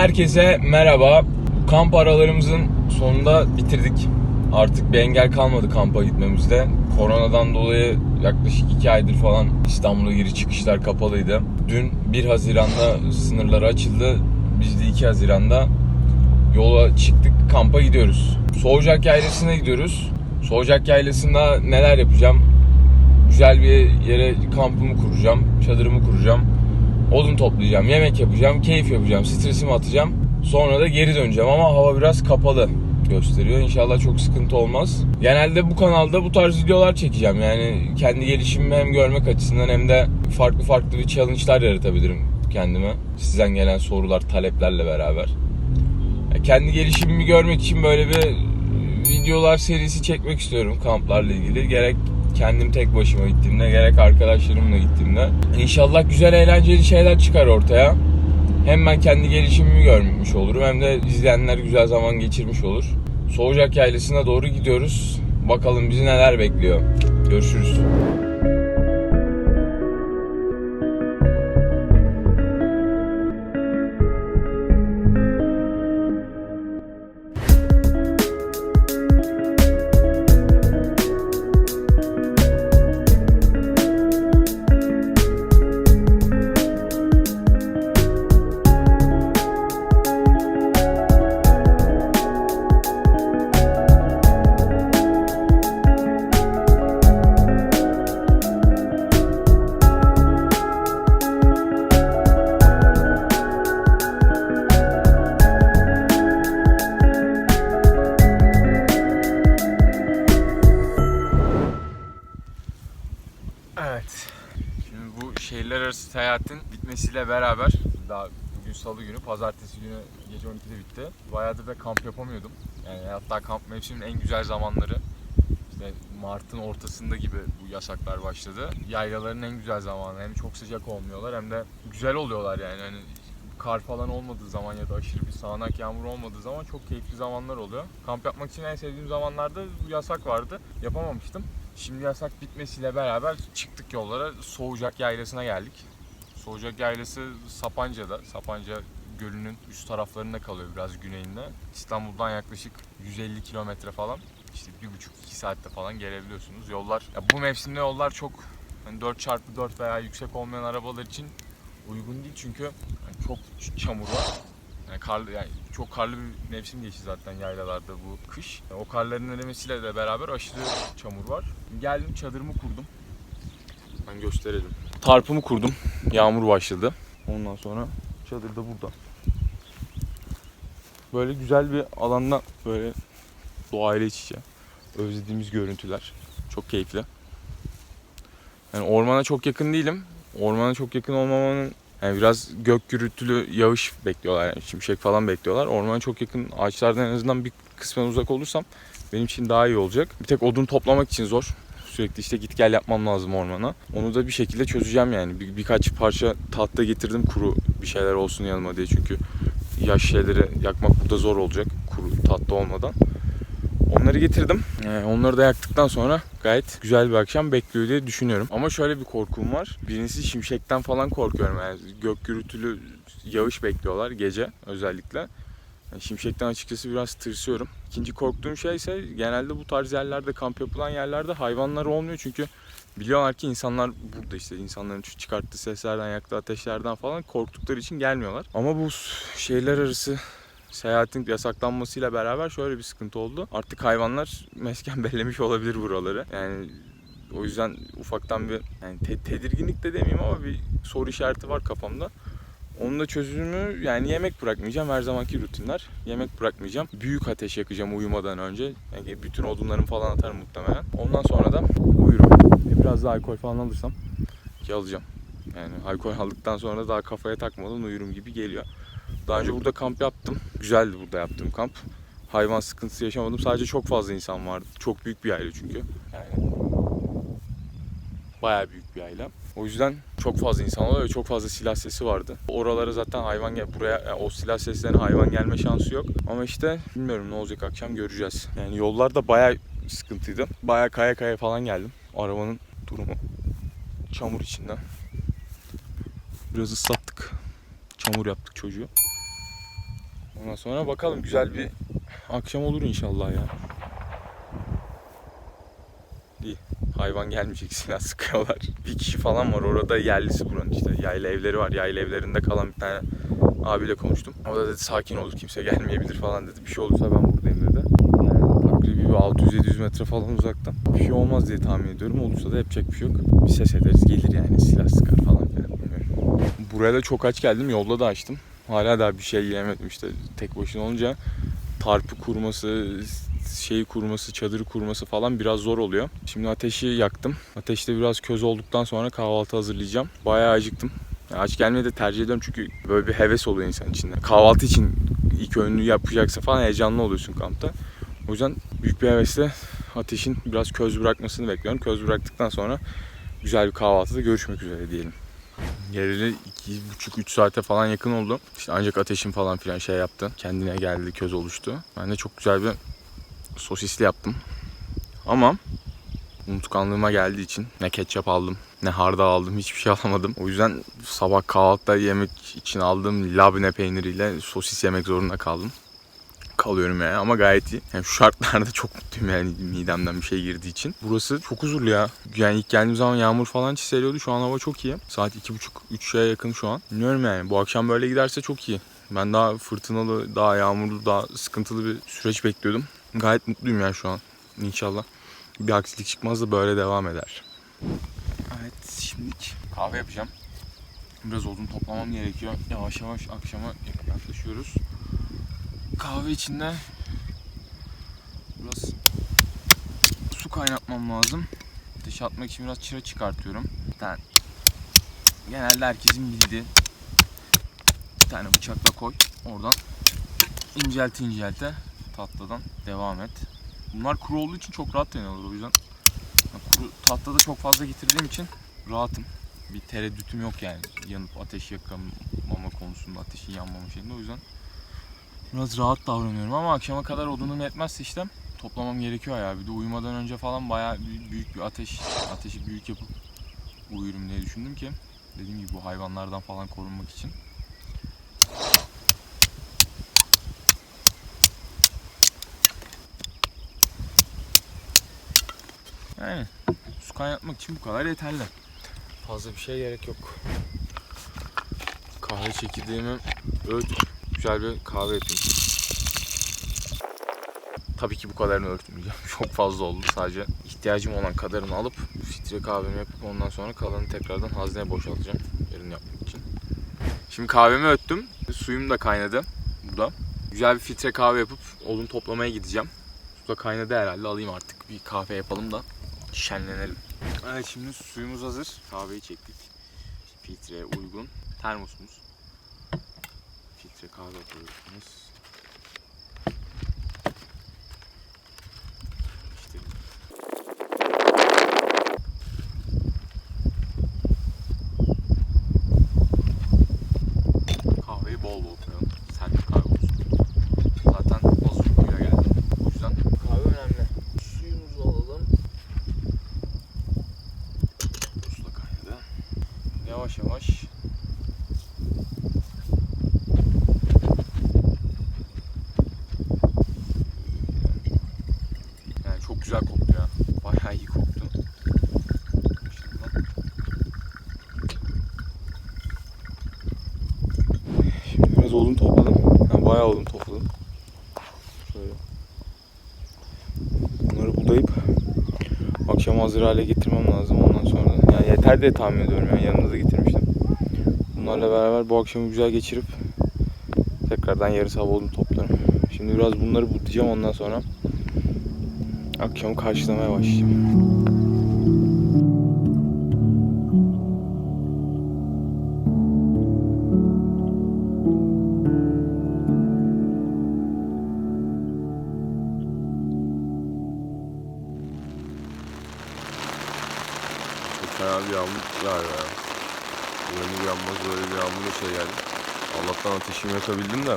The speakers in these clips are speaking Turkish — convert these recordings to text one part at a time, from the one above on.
Herkese merhaba. Kamp aralarımızın sonunda bitirdik. Artık bir engel kalmadı kampa gitmemizde. Koronadan dolayı yaklaşık 2 aydır falan İstanbul'a giriş çıkışlar kapalıydı. Dün 1 Haziran'da sınırları açıldı. Biz de 2 Haziran'da yola çıktık. Kampa gidiyoruz. Soğucak Yaylası'na gidiyoruz. Soğucak Yaylası'nda neler yapacağım? Güzel bir yere kampımı kuracağım. Çadırımı kuracağım. Odun toplayacağım, yemek yapacağım, keyif yapacağım, stresimi atacağım. Sonra da geri döneceğim ama hava biraz kapalı gösteriyor. İnşallah çok sıkıntı olmaz. Genelde bu kanalda bu tarz videolar çekeceğim. Yani kendi gelişimimi hem görmek açısından hem de farklı farklı bir challenge'lar yaratabilirim kendime. Sizden gelen sorular, taleplerle beraber. Kendi gelişimimi görmek için böyle bir videolar serisi çekmek istiyorum kamplarla ilgili. Gerek kendim tek başıma gittiğimde gerek arkadaşlarımla gittiğimde. İnşallah güzel eğlenceli şeyler çıkar ortaya. Hem ben kendi gelişimimi görmüş olurum hem de izleyenler güzel zaman geçirmiş olur. Soğucak Yaylası'na doğru gidiyoruz. Bakalım bizi neler bekliyor. Görüşürüz. Bitmesiyle beraber daha bugün salı günü, pazartesi günü gece 12'de bitti. Bayağıdır da kamp yapamıyordum. Yani hatta kamp mevsiminin en güzel zamanları işte Mart'ın ortasında gibi bu yasaklar başladı. Yaylaların en güzel zamanı. Hem çok sıcak olmuyorlar hem de güzel oluyorlar yani. Hani kar falan olmadığı zaman ya da aşırı bir sağanak yağmur olmadığı zaman çok keyifli zamanlar oluyor. Kamp yapmak için en sevdiğim zamanlarda bu yasak vardı. Yapamamıştım. Şimdi yasak bitmesiyle beraber çıktık yollara. Soğucak Yaylası'na geldik. Soğucak Yaylası Sapanca'da. Sapanca Gölü'nün üst taraflarında kalıyor biraz güneyinde. İstanbul'dan yaklaşık 150 kilometre falan. İşte bir buçuk iki saatte falan gelebiliyorsunuz. Yollar, ya bu mevsimde yollar çok hani 4x4 veya yüksek olmayan arabalar için uygun değil çünkü hani çok çamur var. Yani karlı yani çok karlı bir mevsim geçti zaten yaylalarda bu kış. O karların erimesiyle de beraber aşırı çamur var. Geldim çadırımı kurdum. Ben gösterelim. Tarpımı kurdum. Yağmur başladı. Ondan sonra çadır da burada. Böyle güzel bir alanda böyle doğayla iç içe. Özlediğimiz görüntüler. Çok keyifli. Yani ormana çok yakın değilim. Ormana çok yakın olmamanın yani biraz gök gürültülü yağış bekliyorlar yani şimşek falan bekliyorlar. Ormana çok yakın ağaçlardan en azından bir kısmen uzak olursam benim için daha iyi olacak. Bir tek odun toplamak için zor. Sürekli işte git gel yapmam lazım ormana. Onu da bir şekilde çözeceğim yani. Bir, birkaç parça tahta getirdim kuru bir şeyler olsun yanıma diye. Çünkü yaş şeyleri yakmak burada zor olacak kuru tahta olmadan. Onları getirdim. Ee, onları da yaktıktan sonra gayet güzel bir akşam bekliyor diye düşünüyorum. Ama şöyle bir korkum var. Birincisi şimşekten falan korkuyorum. Yani gök gürültülü yağış bekliyorlar gece özellikle. Yani şimşekten açıkçası biraz tırsıyorum. İkinci korktuğum şey ise genelde bu tarz yerlerde kamp yapılan yerlerde hayvanlar olmuyor çünkü biliyorlar ki insanlar burada işte insanların çıkarttığı seslerden yaktığı ateşlerden falan korktukları için gelmiyorlar. Ama bu şehirler arası seyahatin yasaklanmasıyla beraber şöyle bir sıkıntı oldu. Artık hayvanlar mesken bellemiş olabilir buraları. Yani o yüzden ufaktan bir yani te- tedirginlik de demeyeyim ama bir soru işareti var kafamda. Onun da çözümü yani yemek bırakmayacağım her zamanki rutinler. Yemek bırakmayacağım. Büyük ateş yakacağım uyumadan önce. Yani bütün odunlarımı falan atarım muhtemelen. Ondan sonra da uyurum. E, Biraz da alkol falan alırsam ki alacağım. Yani alkol aldıktan sonra daha kafaya takmadan uyurum gibi geliyor. Daha önce burada kamp yaptım. Güzeldi burada yaptığım kamp. Hayvan sıkıntısı yaşamadım. Sadece çok fazla insan vardı. Çok büyük bir aile çünkü. Yani bayağı büyük bir aile. O yüzden çok fazla insan var ve çok fazla silah sesi vardı. Oralara zaten hayvan gel buraya yani o silah seslerine hayvan gelme şansı yok. Ama işte bilmiyorum ne olacak akşam göreceğiz. Yani yollarda bayağı sıkıntıydı. Bayağı kaya kaya falan geldim. Arabanın durumu çamur içinde. Biraz ıslattık. Çamur yaptık çocuğu. Ondan sonra bakalım güzel bir akşam olur inşallah ya. İyi. Hayvan gelmeyecek silah sıkıyorlar. Bir kişi falan var orada yerlisi buranın işte. Yayla evleri var. Yayla evlerinde kalan bir tane abiyle konuştum. O da dedi sakin olur kimse gelmeyebilir falan dedi. Bir şey olursa ben buradayım dedi. Yani takribi bir 600-700 metre falan uzaktan. Bir şey olmaz diye tahmin ediyorum. Olursa da yapacak bir şey yok. Bir ses ederiz gelir yani silah sıkar falan filan. Buraya da çok aç geldim. Yolda da açtım. Hala daha bir şey yiyemedim işte tek başına olunca tarpı kurması, şeyi kurması, çadırı kurması falan biraz zor oluyor. Şimdi ateşi yaktım. Ateşte biraz köz olduktan sonra kahvaltı hazırlayacağım. Bayağı acıktım. Yani aç gelmeyi de tercih ediyorum çünkü böyle bir heves oluyor insan içinde. Kahvaltı için ilk öğünlüğü yapacaksın falan heyecanlı oluyorsun kampta. O yüzden büyük bir hevesle ateşin biraz köz bırakmasını bekliyorum. Köz bıraktıktan sonra güzel bir kahvaltıda görüşmek üzere diyelim. Geleli iki buçuk üç saate falan yakın oldu. İşte ancak ateşim falan filan şey yaptı. Kendine geldi, köz oluştu. Ben de çok güzel bir sosisli yaptım. Ama unutkanlığıma geldiği için ne ketçap aldım ne hardal aldım hiçbir şey alamadım. O yüzden sabah kahvaltıda yemek için aldığım labne peyniriyle sosis yemek zorunda kaldım. Kalıyorum yani ama gayet iyi. Yani şu şartlarda çok mutluyum yani midemden bir şey girdiği için. Burası çok huzurlu ya. Yani ilk geldiğim zaman yağmur falan çiseliyordu. Şu an hava çok iyi. Saat 2.30-3'e yakın şu an. Bilmiyorum yani. Bu akşam böyle giderse çok iyi. Ben daha fırtınalı, daha yağmurlu, daha sıkıntılı bir süreç bekliyordum. Gayet mutluyum yani şu an. İnşallah bir aksilik çıkmaz da böyle devam eder. Evet şimdi kahve yapacağım. Biraz odun toplamam gerekiyor. Yavaş yavaş akşama yaklaşıyoruz. Kahve içinde biraz su kaynatmam lazım. Ateşe atmak için biraz çıra çıkartıyorum. Tane genelde herkesin bildiği tane bıçakla koy. Oradan incelte incelte tatlıdan devam et. Bunlar kuru olduğu için çok rahat yanıyorlar o yüzden. Kuru tahtada çok fazla getirdiğim için rahatım. Bir tereddütüm yok yani yanıp ateş yakamama konusunda, ateşin yanmama şeyinde. O yüzden biraz rahat davranıyorum ama akşama kadar odunum yetmezse işte toplamam gerekiyor ya. Bir de uyumadan önce falan bayağı büyük bir ateş, ateşi büyük yapıp uyurum diye düşündüm ki dediğim gibi bu hayvanlardan falan korunmak için. Yani su kaynatmak için bu kadar yeterli. Fazla bir şey gerek yok. Kahve çekirdeğimi öğütüp güzel bir kahve yapayım. Tabii ki bu kadarını öğütmeyeceğim. Çok fazla oldu. Sadece ihtiyacım olan kadarını alıp filtre kahvemi yapıp ondan sonra kalanı tekrardan hazneye boşaltacağım. Yarın yapmak için. Şimdi kahvemi öttüm. Suyum da kaynadı. Burada. Güzel bir filtre kahve yapıp odun toplamaya gideceğim. Su da kaynadı herhalde. Alayım artık bir kahve yapalım da şenlenelim. Evet şimdi suyumuz hazır. Kahveyi çektik. Filtreye uygun. Termosumuz. Filtre kahve koyuyorsunuz. İşte kahveyi bol bol koyalım. Sert bir kahve olsun. Zaten az uykuyla geldim. O yüzden kahve önemli. Suyumuzu alalım. Su da kaynadı. Yavaş yavaş Yani çok güzel koktu ya. Bayağı iyi koktu. Şimdi biraz odun topladım. Yani bayağı odun topladım. Şöyle. Bunları budayıp akşam hazır hale getirmem lazım ondan sonra. Yani yeter diye tahmin ediyorum yani yanımda da getirmiştim. Bunlarla beraber bu akşamı güzel geçirip tekrardan yarı sabah odun toplarım. Şimdi biraz bunları budayacağım ondan sonra akşamı karşılamaya başlayacağım. Çok fena bir yağmur yağıyor ya. Uyanır yanmaz böyle bir yağmurla şey geldi. Allah'tan ateşimi yakabildim de.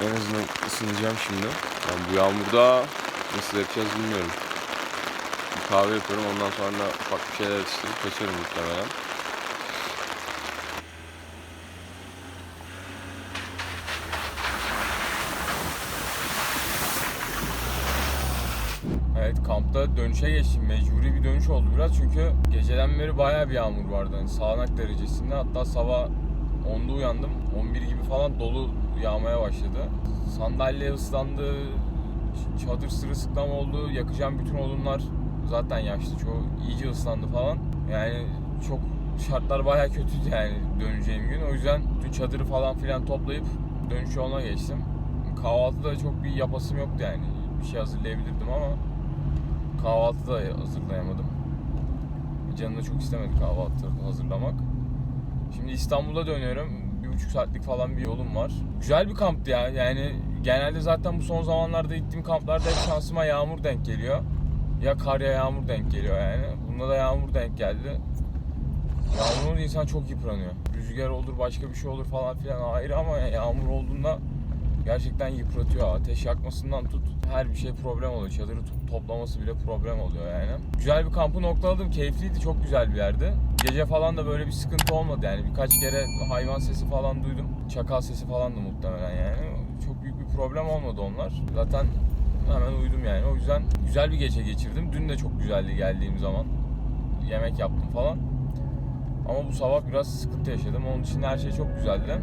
En azından ısınacağım şimdi. Yani bu yağmurda nasıl yapacağız bilmiyorum. Bir kahve yapıyorum ondan sonra ufak bir şeyler atıştırıp kaçarım muhtemelen. Evet kampta dönüşe geçtim. Mecburi bir dönüş oldu biraz çünkü geceden beri bayağı bir yağmur vardı. Yani sağanak derecesinde hatta sabah 10'da uyandım. 11 gibi falan dolu yağmaya başladı. Sandalye ıslandı. Çadır sırılsıklam oldu. Yakacağım bütün odunlar zaten yaşlı. Çoğu iyice ıslandı falan. Yani çok şartlar bayağı kötüydü yani döneceğim gün. O yüzden dün çadırı falan filan toplayıp dönüş yoluna geçtim. Kahvaltıda çok bir yapasım yoktu yani. Bir şey hazırlayabilirdim ama kahvaltı da hazırlayamadım. Canım da çok istemedi kahvaltı hazırlamak. Şimdi İstanbul'a dönüyorum. Bir buçuk saatlik falan bir yolum var. Güzel bir kamptı ya. Yani genelde zaten bu son zamanlarda gittiğim kamplarda hep şansıma yağmur denk geliyor. Ya kar ya yağmur denk geliyor yani. Bunda da yağmur denk geldi. Yağmur insan çok yıpranıyor. Rüzgar olur başka bir şey olur falan filan ayrı ama ya yağmur olduğunda gerçekten yıpratıyor. Ateş yakmasından tut her bir şey problem oluyor. Çadırı toplaması bile problem oluyor yani. Güzel bir kampı noktaladım. Keyifliydi. Çok güzel bir yerdi. Gece falan da böyle bir sıkıntı olmadı yani. Birkaç kere hayvan sesi falan duydum. Çakal sesi falan da muhtemelen yani. Çok büyük bir problem olmadı onlar. Zaten hemen uyudum yani. O yüzden güzel bir gece geçirdim. Dün de çok güzeldi geldiğim zaman. Yemek yaptım falan. Ama bu sabah biraz sıkıntı yaşadım. Onun için her şey çok güzeldi.